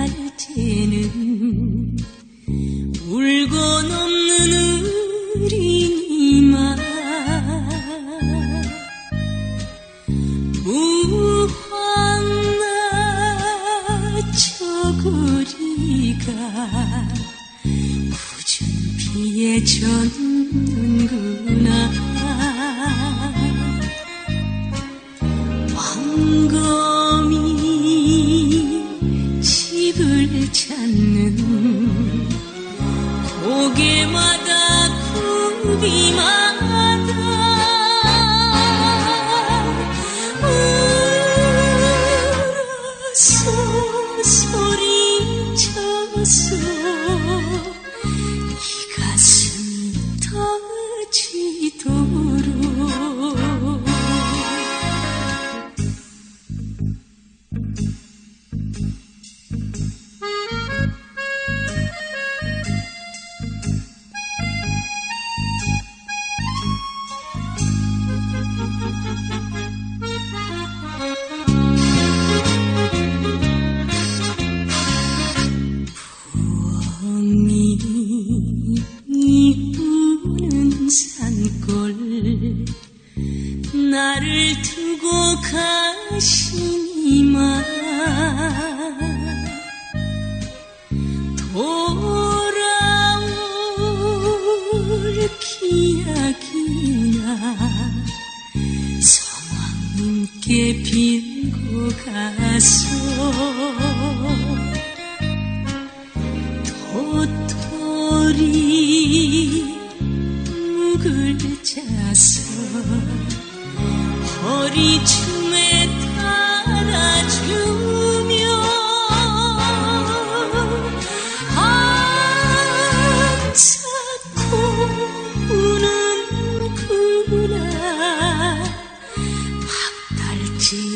밭달채는 울고 넘는 어린이만 무황나 저고리가 굳은 비에 젖는구나. 왕검 집을 찾는 고개마다 구비마다 가시니만 돌아올 기약이나 성왕님께 빌고 가서 도토리 묵을 짜서 허리 춤 Sí.